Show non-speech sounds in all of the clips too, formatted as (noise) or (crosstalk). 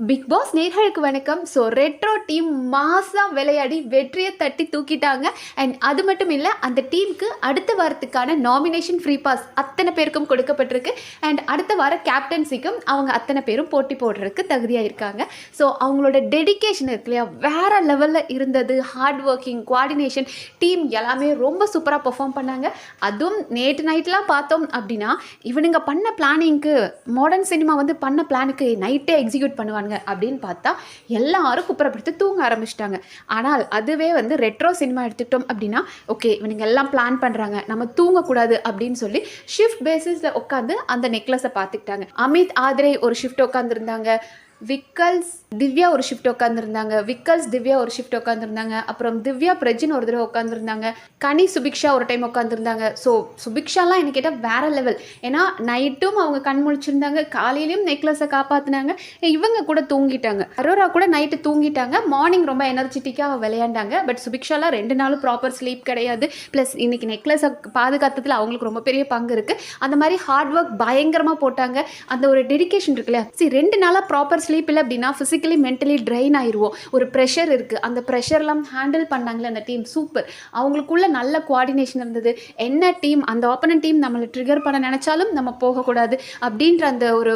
Big pass நேர்களுக்கு வணக்கம். So retro team மாசா விளையாடி வெற்றியை தட்டி தூக்கிட்டாங்க. அண்ட் அது மட்டும் இல்லை அந்த டீமுக்கு அடுத்த வாரத்துக்கான நாமினேஷன் ஃப்ரீ பாஸ் அத்தனை பேருக்கும் கொடுக்கப்பட்டிருக்கு. அண்ட் அடுத்த வார கேப்டன்சிக்கும் அவங்க அத்தனை பேரும் போட்டி போடுறதுக்கு தகுதியாக இருக்காங்க ஸோ அவங்களோட டெடிகேஷன் இருக்கு இல்லையா? வேறு லெவலில் இருந்தது. ஹார்ட் ஒர்க்கிங் குவாடினேஷன் டீம் எல்லாமே ரொம்ப சூப்பராக பெர்ஃபார்ம் பண்ணாங்க. அதுவும் நேற்று நைட்லாம் பார்த்தோம் அப்படின்னா இவனுங்க பண்ண பிளானிங்க்கு மாடர்ன் சினிமா வந்து பண்ண பிளானுக்கு நைட்டே எக்ஸிக்யூட் பண்ணுவாங்க அப்படின்னு பார்த்தா எல்லாரும் குப்புறப்படுத்தி தூங்க ஆரம்பிச்சிட்டாங்க. ஆனால் அதுவே வந்து ரெட்ரோ சினிமா எடுத்துக்கிட்டோம் அப்படின்னா ஓகே இவனுங்க எல்லாம் பிளான் பண்ணுறாங்க நம்ம தூங்கக்கூடாது அப்படின்னு சொல்லி ஷிஃப்ட் பேசிஸில் உட்காந்து அந்த நெக்லஸை பார்த்துக்கிட்டாங்க. அமித் ஆத்ரே ஒரு ஷிஃப்ட் உட்காந்துருந்தாங்க விக்கல்ஸ் திவ்யா ஒரு ஷிஃப்ட் உட்காந்துருந்தாங்க விக்கல்ஸ் திவ்யா ஒரு ஷிஃப்ட் உட்காந்துருந்தாங்க அப்புறம் திவ்யா பிரஜின் ஒரு தடவை உட்காந்துருந்தாங்க கனி சுபிக்ஷா ஒரு டைம் உட்காந்துருந்தாங்க ஸோ சுபிக்ஷாலாம் என்ன கேட்டால் வேற லெவல் ஏன்னா நைட்டும் அவங்க கண் முழிச்சிருந்தாங்க. காலையிலையும் நெக்லஸை காப்பாற்றினாங்க இவங்க கூட தூங்கிட்டாங்க. அரோரா கூட நைட்டு தூங்கிட்டாங்க. மார்னிங் ரொம்ப எனர்ஜெட்டிக்காக விளையாண்டாங்க. பட் சுபிக்ஷாலாம் ரெண்டு நாளும் ப்ராப்பர் ஸ்லீப் கிடையாது. ப்ளஸ் இன்னைக்கு நெக்லஸை பாதுகாத்ததில் அவங்களுக்கு ரொம்ப பெரிய பங்கு இருக்குது அந்த மாதிரி ஹார்ட் ஒர்க் பயங்கரமாக போட்டாங்க. அந்த ஒரு டெடிகேஷன் இருக்குல்ல? சரி ரெண்டு நாளாக ப்ராப்பர் ஸ்லீப் இல்லை அப்படின்னா ஃபிசிக்கலி மென்டலி ட்ரெயின் ஆயிடுவோம் ஒரு ப்ரெஷர் இருக்குது அந்த ப்ரெஷர்லாம் ஹேண்டில் பண்ணாங்களே அந்த டீம் சூப்பர் அவங்களுக்குள்ள நல்ல குவாடினேஷன் இருந்தது. என்ன டீம் அந்த ஆப்பனன் டீம் நம்மளை ட்ரிகர் பண்ண நினச்சாலும் நம்ம போகக்கூடாது. அப்படின்ற அந்த ஒரு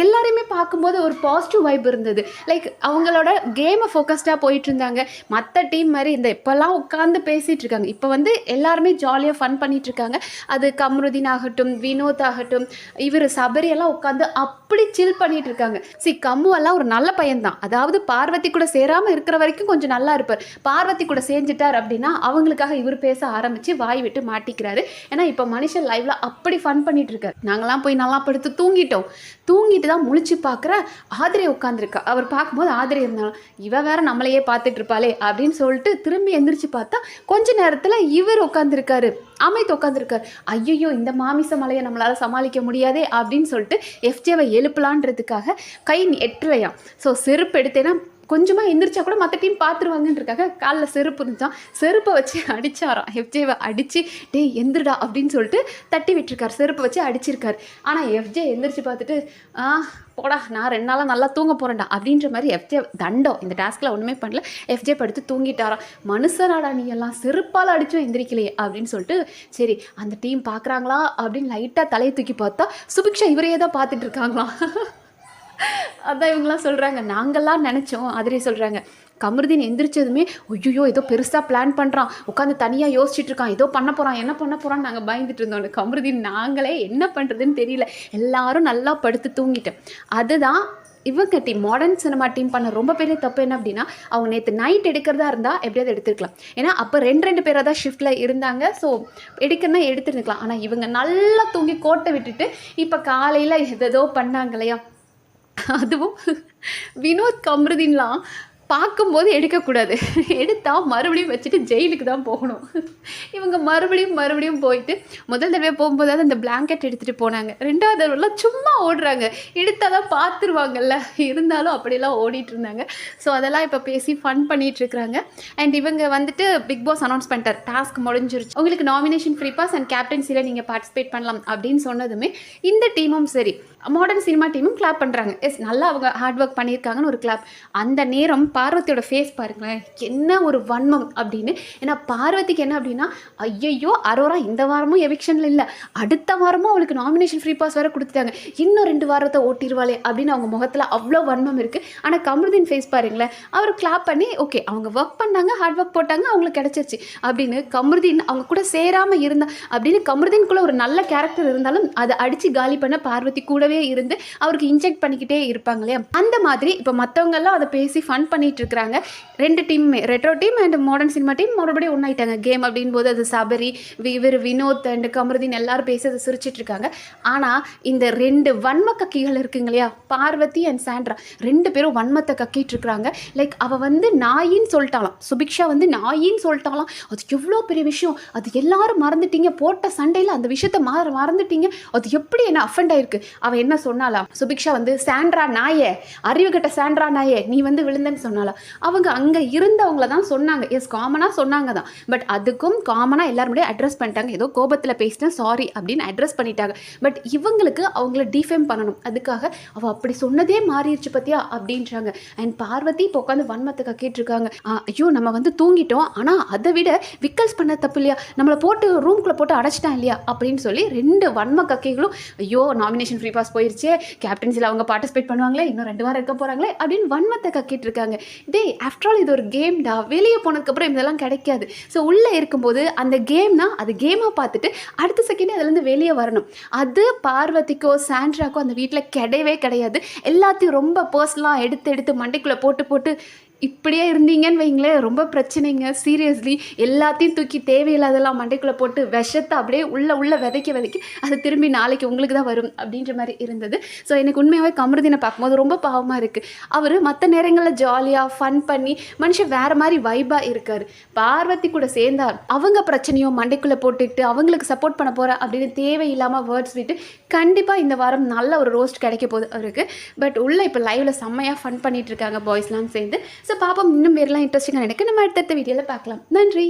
எல்லாரையுமே பார்க்கும்போது ஒரு பாசிட்டிவ் வைப் இருந்தது. லைக் அவங்களோட கேமை ஃபோக்கஸ்டாக போயிட்டு இருந்தாங்க மற்ற டீம் மாதிரி இந்த இப்போல்லாம் உட்காந்து பேசிகிட்டு இருக்காங்க. இப்போ வந்து எல்லாருமே ஜாலியாக ஃபன் பண்ணிட்டு இருக்காங்க. அது கம்ருதீன் ஆகட்டும் வினோத் ஆகட்டும் இவர் சபரி எல்லாம் உட்காந்து அப்படி சில் பண்ணிட்டு இருக்காங்க. சி கம்மு எல்லாம் ஒரு நல்ல பையன்தான். அதாவது பார்வதி கூட சேராமல் இருக்கிற வரைக்கும் கொஞ்சம் நல்லா இருப்பார். பார்வதி கூட சேர்ந்துட்டார் அப்படின்னா அவங்களுக்காக இவர் பேச ஆரம்பித்து வாய் விட்டு மாட்டிக்கிறாரு. ஏன்னா இப்போ மனுஷன் லைவ்ல அப்படி ஃபன் பண்ணிட்டு இருக்காரு. நாங்களாம் போய் நல்லா படுத்து தூங்கிட்டோம். தூங்கிட்டு தான் முழிச்சு பார்க்குற ஆதிரை உட்காந்துருக்கா அவர் பார்க்கும்போது ஆதிரை இருந்தாலும் இவ வேற நம்மளையே பார்த்துட்டு இருப்பாளே அப்படின்னு சொல்லிட்டு திரும்பி எந்திரிச்சு பார்த்தா கொஞ்ச நேரத்தில் இவர் உட்காந்துருக்காரு அமைத்து உட்காந்துருக்காரு ஐயோ இந்த மாமிச மலையை நம்மளால் சமாளிக்க முடியாதே அப்படின்னு சொல்லிட்டு எஃப்ஜேவை எழுப்பலான்றதுக்காக கை எட்டலையாம் ஸோ செருப்பு எடுத்தேன்னா கொஞ்சமாக எந்திரிச்சா கூட மற்ற டீம் பார்த்துருவாங்கன்றக்காக காலில் செருப்பு இருந்துச்சான் செருப்பை வச்சு அடிச்சாராம். எஃப்ஜேவை அடித்து டேய் எந்திரடா அப்படின்னு சொல்லிட்டு தட்டி விட்டுருக்கார். செருப்பை வச்சு அடிச்சிருக்கார். ஆனால் எஃப்ஜே எந்திரிச்சு பார்த்துட்டு ஆ போடா நான் ரெண்டு நாளாக நல்லா தூங்க போகிறேன்டா அப்படின்ற மாதிரி எஃப்ஜே தண்டம். இந்த டாஸ்கில் ஒன்றுமே பண்ணல. எஃப்ஜே படுத்து தூங்கிட்டாராம். மனுஷனாடா நீ எல்லாம் செருப்பால் அடிச்சும் எந்திரிக்கலையே அப்படின்னு சொல்லிட்டு சரி அந்த டீம் பார்க்குறாங்களா அப்படின்னு லைட்டாக தலையை தூக்கி பார்த்தா சுபிக்ஷா இவரையே தான் பார்த்துட்டு இருக்காங்களாம் (laughs) அதான் இவங்களாம் சொல்கிறாங்க நாங்கள்லாம் நினச்சோம் அதிரே சொல்கிறாங்க கமருதீன் எந்திரிச்சதுமே ஐயோ ஏதோ பெருசாக பிளான் பண்ணுறான் உட்காந்து தனியாக யோசிச்சுட்டு இருக்கான். ஏதோ பண்ண போகிறான் என்ன பண்ண போகிறான்னு நாங்கள் பயந்துட்டு இருந்தோம். கமருதீன் நாங்களே என்ன பண்ணுறதுன்னு தெரியல. எல்லாரும் நல்லா படுத்து தூங்கிட்டேன் அதுதான் இவங்க டீம் மாடர்ன் சினிமா டீம் பண்ண ரொம்ப பெரிய தப்பு என்ன அப்படின்னா அவங்க நேற்று நைட் எடுக்கிறதா இருந்தால் எப்படியாவது எடுத்துருக்கலாம். ஏன்னா அப்போ ரெண்டு ரெண்டு பேராக தான் ஷிஃப்ட்டில் இருந்தாங்க. ஸோ எடுக்கணும்னா எடுத்துருக்கலாம் ஆனால் இவங்க நல்லா தூங்கி கோட்டை விட்டுட்டு இப்போ காலையில் எதோ பண்ணாங்க இல்லையா? அதுவும் வினோத் கம்ருதின்லாம் பார்க்கும்போது எடுக்கக்கூடாது. எடுத்தால் மறுபடியும் வச்சுட்டு ஜெயிலுக்கு தான் போகணும். இவங்க மறுபடியும் மறுபடியும் போயிட்டு முதல் தடவை போகும்போதாவது அந்த பிளாங்கெட் எடுத்துகிட்டு போனாங்க. ரெண்டாவது தடவைலாம் சும்மா ஓடுறாங்க. எடுத்தால் தான் பார்த்துருவாங்கல்ல. இருந்தாலும் அப்படியெல்லாம் ஓடிட்டு இருந்தாங்க. ஸோ அதெல்லாம் இப்போ பேசி ஃபன் பண்ணிகிட்டு இருக்கிறாங்க அண்ட் இவங்க வந்துட்டு பிக் பாஸ் அனௌன்ஸ் பண்ணிட்டார். டாஸ்க் முடிஞ்சிருச்சு. உங்களுக்கு நாமினேஷன் ஃப்ரீ பாஸ் அண்ட் கேப்டன்சியில் நீங்கள் பார்ட்டிசிபேட் பண்ணலாம் அப்படின்னு சொன்னதுமே இந்த டீமும் சரி. மாடர்ன் சினிமா டீமும் கிளாப் பண்ணுறாங்க எஸ் நல்லா அவங்க ஹார்ட் ஒர்க் பண்ணியிருக்காங்கன்னு ஒரு கிளாப் அந்த நேரம் பார்வதியோட ஃபேஸ் பாருங்களேன். என்ன ஒரு வன்மம் அப்படின்னு. ஏன்னா பார்வதிக்கு என்ன அப்படின்னா ஐயையோ அரோரா இந்த வாரமும் எவிக்ஷனில் இல்லை. அடுத்த வாரமும் அவளுக்கு நாமினேஷன் ஃப்ரீ பாஸ் வேறு கொடுத்துட்டாங்க. இன்னும் ரெண்டு வாரத்தை ஓட்டிடுவாளே அப்படின்னு அவங்க முகத்தில் அவ்வளோ வன்மம் இருக்குது ஆனால் கமருதீன் ஃபேஸ் பாருங்களேன். அவர் கிளாப் பண்ணி ஓகே அவங்க ஒர்க் பண்ணாங்க ஹார்ட் ஒர்க் போட்டாங்க அவங்களுக்கு கிடச்சிருச்சு. அப்படின்னு கமருதீன் அவங்க கூட சேராமல் இருந்தா அப்படின்னு கமருதீன்குள்ளே ஒரு நல்ல கேரக்டர் இருந்தாலும் அதை அடித்து காலி பண்ண பார்வதி கூடவே இருந்து அவருக்கு இன்ஜெக்ட் பண்ணிக்கிட்டே இருப்பாங்க இல்லையா அந்த மாதிரி இப்போ மற்றவங்கெல்லாம் அதை பேசி ஃபன் பண்ணிட்டு இருக்கிறாங்க. ரெண்டு டீமுமே retro team and modern cinema team மறுபடியும் ஒன்றாயிட்டாங்க கேம் அப்படின் போது அது சபரி இவர் வினோத் அண்ட் கமருதீன் எல்லாரும் பேசி அதை சிரிச்சிட்டு இருக்காங்க. ஆனால் இந்த ரெண்டு வன்ம கக்கிகள் இருக்குங்க இல்லையா பார்வதி அண்ட் சாண்ட்ரா. ரெண்டு பேரும் வன்மத்தை கக்கிட்டு இருக்கிறாங்க. லைக் அவள் வந்து நாயின்னு சொல்லிட்டாலாம் சுபிக்ஷா வந்து நாயின்னு சொல்லிட்டாலாம் அது எவ்வளோ பெரிய விஷயம். அது எல்லாரும் மறந்துட்டீங்க. போட்ட சண்டையில் அந்த விஷயத்த மற மறந்துட்டீங்க. அது எப்படி என்ன அஃபண்ட் ஆயிருக்கு? அவன் அவன் என்ன சொன்னாலாம்? சுபிக்ஷா வந்து சாண்ட்ரா நாயே அறிவு கட்ட சாண்ட்ரா நாயே நீ வந்து விழுந்தேன்னு சொன்னாலாம். அவங்க அங்கே இருந்தவங்கள தான் சொன்னாங்க. எஸ் காமனாக சொன்னாங்க தான். பட் அதுக்கும் காமனாக எல்லாருமே அட்ரஸ் பண்ணிட்டாங்க. ஏதோ கோபத்தில் பேசிட்டேன் சாரி அப்படின்னு அட்ரஸ் பண்ணிட்டாங்க. பட் இவங்களுக்கு அவங்கள டிஃபேம் பண்ணணும். அதுக்காக அவள் அப்படி சொன்னதே மாறிடுச்சு பத்தியா? அப்படின்றாங்க. அண்ட் பார்வதி இப்போ உட்காந்து வன்மத்தை கக்கிட்டு இருக்காங்க ஐயோ நம்ம வந்து தூங்கிட்டோம். ஆனால் அதை விட விக்கல்ஸ் பண்ண தப்பு இல்லையா? நம்மளை போட்டு ரூம்குள்ளே போட்டு அடைச்சிட்டான் இல்லையா? அப்படின்னு சொல்லி ரெண்டு வன்ம கக்கைகளும் ஐயோ நாமினேஷன் ஃப்ரீ பாஸ் போயிருச்சே. கேப்டன்சியில் அவங்க பார்ட்டிசிபேட் பண்ணுவாங்களே இன்னும் ரெண்டு வாரம் இருக்க போகிறாங்களே அப்படின்னு வன்மத்தை கக்கிட்டு இருக்காங்க டேய் ஆஃப்டர் ஆல் இது ஒரு கேம்டா வெளியே போனதுக்கப்புறம் இதெல்லாம் கிடைக்காது. ஸோ உள்ளே இருக்கும்போது அந்த கேம்னா அது கேமாக பார்த்துட்டு அடுத்த செகண்டே அதுலேருந்து வெளியே வரணும். அது பார்வதிக்கோ சாண்ட்ராக்கோ அந்த வீட்டில் கிடையவே கிடையாது. எல்லாத்தையும் ரொம்ப பர்சனலாக எடுத்து எடுத்து மண்டைக்குள்ளே போட்டு போட்டு இப்படியே இருந்தீங்கன்னு வைங்களேன். ரொம்ப பிரச்சனைங்க. சீரியஸ்லி எல்லாத்தையும் தூக்கி தேவையில்லாதெல்லாம் மண்டைக்குள்ளே போட்டு விஷத்தை அப்படியே உள்ளே உள்ளே விதைக்க விதைக்க அது திரும்பி நாளைக்கு உங்களுக்கு தான் வரும் அப்படின்ற மாதிரி இருந்தது. ஸோ எனக்கு உண்மையாகவே கமருதினை பார்க்கும்போது ரொம்ப பாவமாக இருக்குது அவர் மற்ற நேரங்களில் ஜாலியாக ஃபன் பண்ணி மனுஷன் வேறு மாதிரி வைபாக இருக்கார். பார்வதி கூட சேர்ந்தார் அவங்க பிரச்சனையும் மண்டைக்குள்ளே போட்டுட்டு அவங்களுக்கு சப்போர்ட் பண்ண போகிறேன் அப்படின்னு தேவையில்லாமல் வேர்ட்ஸ் விட்டு கண்டிப்பாக இந்த வாரம் நல்ல ஒரு ரோஸ்ட் கிடைக்க போகுது அவருக்கு. பட் உள்ளே இப்போ லைவில் செம்மையாக ஃபன் பண்ணிகிட்ருக்காங்க இருக்காங்க பாய்ஸ்லாம் சேர்ந்து. ஸோ பாப்போம் இன்னும் வேறுலாம் இன்ட்ரெஸ்டிங்காக எனக்கு நம்ம அடுத்தடுத்த வீடியோவில் பார்க்கலாம். நன்றி.